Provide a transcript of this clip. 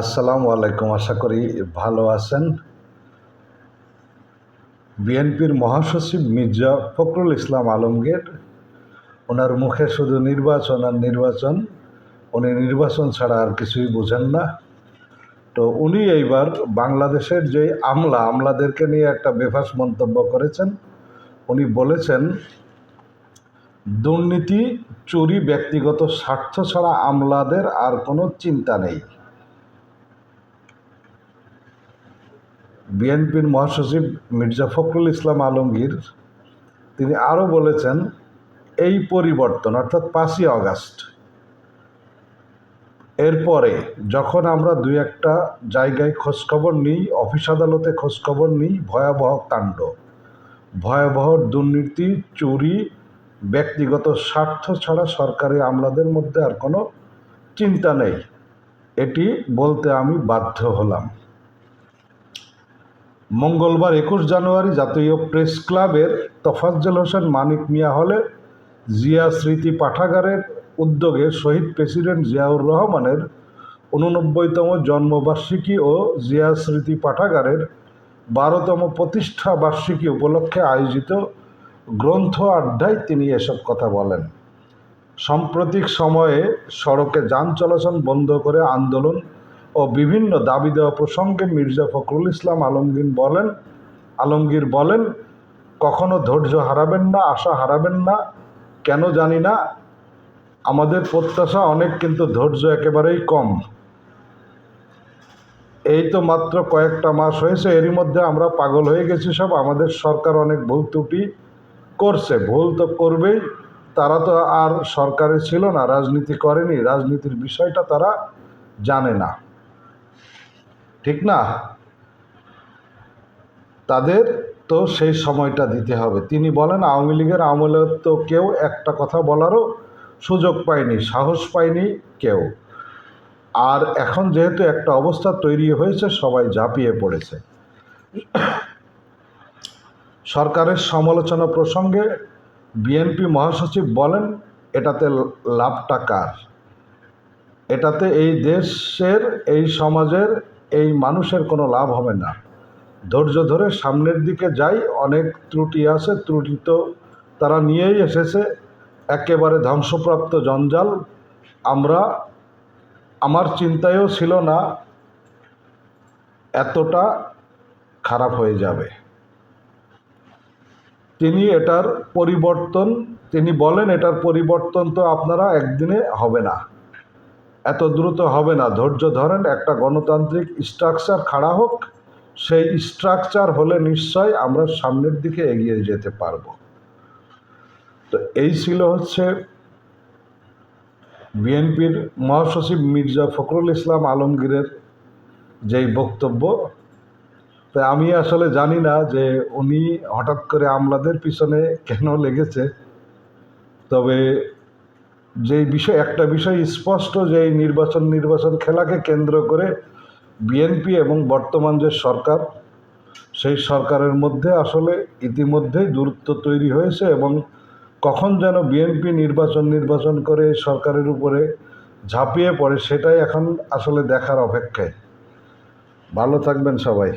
আসসালামু আলাইকুম। আশা করি ভালো আছেন। বিএনপির মহাসচিব মির্জা ফখরুল ইসলাম আলমগীর, ওনার মুখে শুধু নির্বাচন আর নির্বাচন, উনি নির্বাচন ছাড়া আর কিছুই বোঝেন না। তো উনি এইবার বাংলাদেশের যে আমলা, আমলাদেরকে নিয়ে একটা বেফাস মন্তব্য করেছেন। উনি বলেছেন, দুর্নীতি, চুরি, ব্যক্তিগত স্বার্থ ছাড়া আমলাদের আর কোনো চিন্তা নেই। বিএনপির মহাসচিব মির্জা ফখরুল ইসলাম আলমগীর, তিনি আরও বলেছেন, এই পরিবর্তন, অর্থাৎ পাঁচই আগস্ট, এরপরে যখন আমরা দুই একটা জায়গায় খোঁজখবর নিই, অফিস আদালতে খোঁজখবর নিই, ভয়াবহ কাণ্ড। ভয়াবহ দুর্নীতি, চুরি, ব্যক্তিগত স্বার্থ ছাড়া সরকারি আমলাদের মধ্যে আর কোনো চিন্তা নেই। এটি বলতে আমি বাধ্য হলাম। মঙ্গলবার একুশ জানুয়ারি জাতীয় প্রেস ক্লাবের তোফাজ্জল হোসেন মানিক মিয়া হলে জিয়া স্মৃতি পাঠাগারের উদ্যোগে শহীদ প্রেসিডেন্ট জিয়াউর রহমানের উননব্বইতম জন্মবার্ষিকী ও জিয়া স্মৃতি পাঠাগারের বারোতম প্রতিষ্ঠা বার্ষিকী উপলক্ষে আয়োজিত গ্রন্থ আড্ডায় তিনি এসব কথা বলেন। সাম্প্রতিক সময়ে সড়কে যান চলাচল বন্ধ করে আন্দোলন ও বিভিন্ন দাবি দেওয়া প্রসঙ্গে মির্জা ফখরুল ইসলাম আলমগীর বলেন আলমগীর বলেন, কখনো ধৈর্য হারাবেন না, আশা হারাবেন না, কেন জানি না, আমাদের প্রত্যাশা অনেক কিন্তু ধৈর্য একেবারেই কম। এই তো মাত্র কয়েকটা মাস হয়েছে, এরই মধ্যে আমরা পাগল হয়ে গেছি সব, আমাদের সরকার অনেক ভুল ত্রুটি করছে, ভুল তো করবেই, তারা তো আর সরকারে ছিল না, রাজনীতি করেনি, রাজনীতির বিষয়টা তারা জানে না। ঠিক না? তাদের তো সেই সময়টা দিতে হবে। তিনি বলেন, আওয়ামী লীগের আমলে তো কেউ একটা কথা বলারও সুযোগ পায়নি, সাহস পায়নি কেউ। আর এখন যেহেতু একটা অবস্থা তৈরি হয়েছে, সবাই ঝাঁপিয়ে পড়েছে। সরকারের সমালোচনা প্রসঙ্গে বিএনপি মহাসচিব বলেন, এটাতে লাভটা কার? এটাতে এই দেশের, এই সমাজের এই মানুষের কোনো লাভ হবে না। ধৈর্য ধরে সামনের দিকে যাই, অনেক ত্রুটি আছে, ত্রুটি তো তারা নিয়েই এসেছে। একেবারে ধ্বংসপ্রাপ্ত জঞ্জাল। আমরা, আমার চিন্তায়ও ছিল না, এতটা খারাপ হয়ে যাবে। তিনি এটার পরিবর্তন, তিনি বলেন, এটার পরিবর্তন তো আপনারা একদিনে হবে না। এত দ্রুত হবে না। ধৈর্য ধরেন, একটা গণতান্ত্রিক স্ট্রাকচার খাড়া হোক, সেই স্ট্রাকচার হলে নিশ্চয় আমরা সামনের দিকে এগিয়ে যেতে পারব। তো এই ছিল হচ্ছে বিএনপির মহাসচিব মির্জা ফখরুল ইসলাম আলমগীরের যেই বক্তব্য। তাই আমি আসলে জানি না যে উনি হঠাৎ করে আমলাদের পিছনে কেন লেগেছে। তবে যে বিষয়, একটা বিষয় স্পষ্ট যে এই নির্বাচন নির্বাচন খেলাকে কেন্দ্র করে বিএনপি এবং বর্তমান যে সরকার, সেই সরকারের মধ্যে আসলে ইতিমধ্যেই দূরত্ব তৈরি হয়েছে এবং কখন যেন বিএনপি নির্বাচন নির্বাচন করে সরকারের উপরে ঝাঁপিয়ে পড়ে, সেটাই এখন আসলে দেখার অপেক্ষায়। ভালো থাকবেন সবাই।